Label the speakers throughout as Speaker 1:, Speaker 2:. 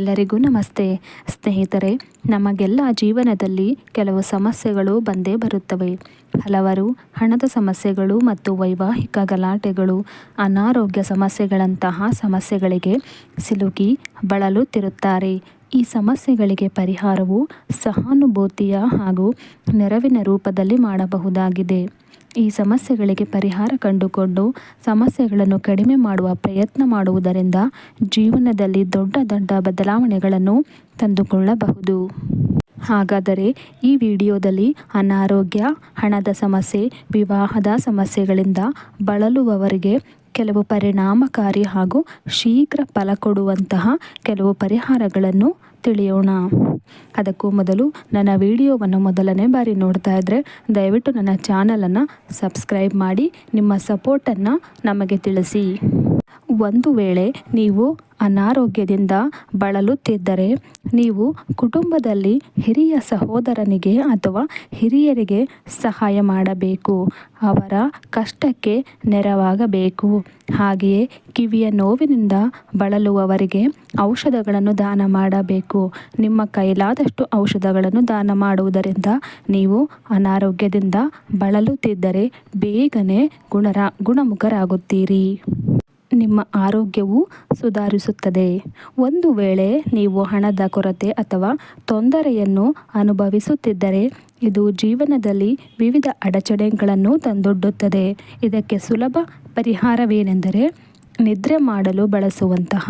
Speaker 1: ಎಲ್ಲರಿಗೂ ನಮಸ್ತೆ. ಸ್ನೇಹಿತರೆ, ನಮಗೆಲ್ಲ ಜೀವನದಲ್ಲಿ ಕೆಲವು ಸಮಸ್ಯೆಗಳು ಬಂದೇ ಬರುತ್ತವೆ. ಹಲವರು ಹಣದ ಸಮಸ್ಯೆಗಳು ಮತ್ತು ವೈವಾಹಿಕ ಗಲಾಟೆಗಳು, ಅನಾರೋಗ್ಯ ಸಮಸ್ಯೆಗಳಂತಹ ಸಮಸ್ಯೆಗಳಿಗೆ ಸಿಲುಕಿ ಬಳಲುತ್ತಿರುತ್ತಾರೆ. ಈ ಸಮಸ್ಯೆಗಳಿಗೆ ಪರಿಹಾರವು ಸಹಾನುಭೂತಿಯ ಹಾಗೂ ನೆರವಿನ ರೂಪದಲ್ಲಿ ಮಾಡಬಹುದಾಗಿದೆ. ಈ ಸಮಸ್ಯೆಗಳಿಗೆ ಪರಿಹಾರ ಕಂಡುಕೊಂಡು ಸಮಸ್ಯೆಗಳನ್ನು ಕಡಿಮೆ ಮಾಡುವ ಪ್ರಯತ್ನ ಮಾಡುವುದರಿಂದ ಜೀವನದಲ್ಲಿ ದೊಡ್ಡ ದೊಡ್ಡ ಬದಲಾವಣೆಗಳನ್ನು ತಂದುಕೊಳ್ಳಬಹುದು. ಹಾಗಾದರೆ ಈ ವಿಡಿಯೋದಲ್ಲಿ ಅನಾರೋಗ್ಯ, ಹಣದ ಸಮಸ್ಯೆ, ವಿವಾಹದ ಸಮಸ್ಯೆಗಳಿಂದ ಬಳಲುವವರಿಗೆ ಕೆಲವು ಪರಿಣಾಮಕಾರಿ ಹಾಗೂ ಶೀಘ್ರ ಫಲ ಕೊಡುವಂತಹ ಕೆಲವು ಪರಿಹಾರಗಳನ್ನು ತಿಳಿಯೋಣ. ಅದಕ್ಕೂ ಮೊದಲು ನನ್ನ ವಿಡಿಯೋವನ್ನು ಮೊದಲನೇ ಬಾರಿ ನೋಡ್ತಾ ಇದ್ದರೆ ದಯವಿಟ್ಟು ನನ್ನ ಚಾನಲನ್ನು ಸಬ್ಸ್ಕ್ರೈಬ್ ಮಾಡಿ ನಿಮ್ಮ ಸಪೋರ್ಟನ್ನು ನಮಗೆ ತಿಳಿಸಿ. ಒಂದು ವೇಳೆ ನೀವು ಅನಾರೋಗ್ಯದಿಂದ ಬಳಲುತ್ತಿದ್ದರೆ ನೀವು ಕುಟುಂಬದಲ್ಲಿ ಹಿರಿಯ ಸಹೋದರನಿಗೆ ಅಥವಾ ಹಿರಿಯರಿಗೆ ಸಹಾಯ ಮಾಡಬೇಕು. ಅವರ ಕಷ್ಟಕ್ಕೆ ನೆರವಾಗಬೇಕು. ಹಾಗೆಯೇ ಕಿವಿಯ ನೋವಿನಿಂದ ಬಳಲುವವರಿಗೆ ಔಷಧಗಳನ್ನು ದಾನ ಮಾಡಬೇಕು. ನಿಮ್ಮ ಕೈಲಾದಷ್ಟು ಔಷಧಗಳನ್ನು ದಾನ ಮಾಡುವುದರಿಂದ ನೀವು ಅನಾರೋಗ್ಯದಿಂದ ಬಳಲುತ್ತಿದ್ದರೆ ಬೇಗನೆ ಗುಣರ, ಗುಣಮುಖರಾಗುತ್ತೀರಿ. ನಿಮ್ಮ ಆರೋಗ್ಯವು ಸುಧಾರಿಸುತ್ತದೆ. ಒಂದು ವೇಳೆ ನೀವು ಹಣದ ಕೊರತೆ ಅಥವಾ ತೊಂದರೆಯನ್ನು ಅನುಭವಿಸುತ್ತಿದ್ದರೆ, ಇದು ಜೀವನದಲ್ಲಿ ವಿವಿಧ ಅಡಚಣೆಗಳನ್ನು ತಂದೊಡ್ಡುತ್ತದೆ. ಇದಕ್ಕೆ ಸುಲಭ ಪರಿಹಾರವೇನೆಂದರೆ, ನಿದ್ರೆ ಮಾಡಲು ಬಳಸುವಂತಹ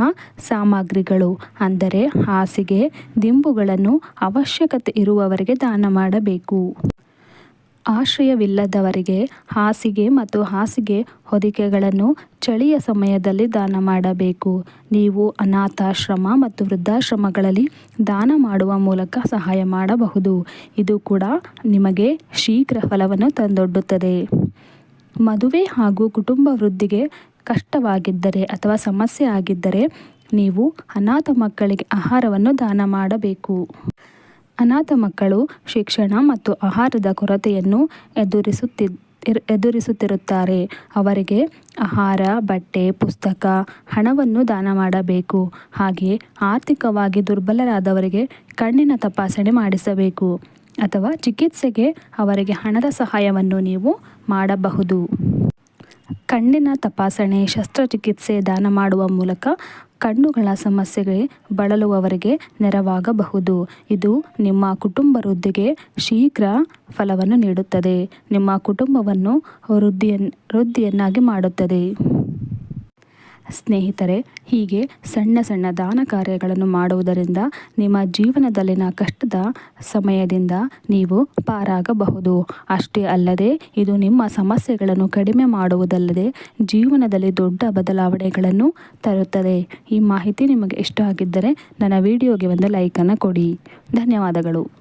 Speaker 1: ಸಾಮಗ್ರಿಗಳು, ಅಂದರೆ ಹಾಸಿಗೆ, ದಿಂಬುಗಳನ್ನು ಅವಶ್ಯಕತೆ ಇರುವವರಿಗೆ ದಾನ ಮಾಡಬೇಕು. ಆಶ್ರಯವಿಲ್ಲದವರಿಗೆ ಹಾಸಿಗೆ ಮತ್ತು ಹಾಸಿಗೆ ಹೊದಿಕೆಗಳನ್ನು ಚಳಿಯ ಸಮಯದಲ್ಲಿ ದಾನ ಮಾಡಬೇಕು. ನೀವು ಅನಾಥಾಶ್ರಮ ಮತ್ತು ವೃದ್ಧಾಶ್ರಮಗಳಲ್ಲಿ ದಾನ ಮಾಡುವ ಮೂಲಕ ಸಹಾಯ ಮಾಡಬಹುದು. ಇದು ಕೂಡ ನಿಮಗೆ ಶೀಘ್ರ ಫಲವನ್ನು ತಂದೊಡ್ಡುತ್ತದೆ. ಮದುವೆ ಹಾಗೂ ಕುಟುಂಬ ವೃದ್ಧಿಗೆ ಕಷ್ಟವಾಗಿದ್ದರೆ ಅಥವಾ ಸಮಸ್ಯೆ ಆಗಿದ್ದರೆ ನೀವು ಅನಾಥ ಮಕ್ಕಳಿಗೆ ಆಹಾರವನ್ನು ದಾನ ಮಾಡಬೇಕು. ಅನಾಥ ಮಕ್ಕಳು ಶಿಕ್ಷಣ ಮತ್ತು ಆಹಾರದ ಕೊರತೆಯನ್ನು ಎದುರಿಸುತ್ತಿ, ಎದುರಿಸುತ್ತಿರುತ್ತಾರೆ. ಅವರಿಗೆ ಆಹಾರ, ಬಟ್ಟೆ, ಪುಸ್ತಕ, ಹಣವನ್ನು ದಾನ ಮಾಡಬೇಕು. ಹಾಗೆಯೇ ಆರ್ಥಿಕವಾಗಿ ದುರ್ಬಲರಾದವರಿಗೆ ಕಣ್ಣಿನ ತಪಾಸಣೆ ಮಾಡಿಸಬೇಕು ಅಥವಾ ಚಿಕಿತ್ಸೆಗೆ ಅವರಿಗೆ ಹಣದ ಸಹಾಯವನ್ನು ನೀವು ಮಾಡಬಹುದು. ಕಣ್ಣಿನ ತಪಾಸಣೆ, ಶಸ್ತ್ರಚಿಕಿತ್ಸೆ ದಾನ ಮಾಡುವ ಮೂಲಕ ಕಣ್ಣುಗಳ ಸಮಸ್ಯೆಗೆ ಬಳಲುವವರಿಗೆ ನೆರವಾಗಬಹುದು. ಇದು ನಿಮ್ಮ ಕುಟುಂಬ ವೃದ್ಧಿಗೆ ಶೀಘ್ರ ಫಲವನ್ನು ನೀಡುತ್ತದೆ. ನಿಮ್ಮ ಕುಟುಂಬವನ್ನು ವೃದ್ಧಿಯನ್, ವೃದ್ಧಿಯನ್ನಾಗಿ ಮಾಡುತ್ತದೆ. ಸ್ನೇಹಿತರೆ, ಹೀಗೆ ಸಣ್ಣ ಸಣ್ಣ ದಾನ ಕಾರ್ಯಗಳನ್ನು ಮಾಡುವುದರಿಂದ ನಿಮ್ಮ ಜೀವನದಲ್ಲಿನ ಕಷ್ಟದ ಸಮಯದಿಂದ ನೀವು ಪಾರಾಗಬಹುದು. ಅಷ್ಟೇ ಅಲ್ಲದೆ, ಇದು ನಿಮ್ಮ ಸಮಸ್ಯೆಗಳನ್ನು ಕಡಿಮೆ ಮಾಡುವುದಲ್ಲದೆ ಜೀವನದಲ್ಲಿ ದೊಡ್ಡ ಬದಲಾವಣೆಗಳನ್ನು ತರುತ್ತದೆ. ಈ ಮಾಹಿತಿ ನಿಮಗೆ ಇಷ್ಟ ಆಗಿದ್ದರೆ ನನ್ನ ವಿಡಿಯೋಗೆ ಒಂದು ಲೈಕನ್ನು ಕೊಡಿ. ಧನ್ಯವಾದಗಳು.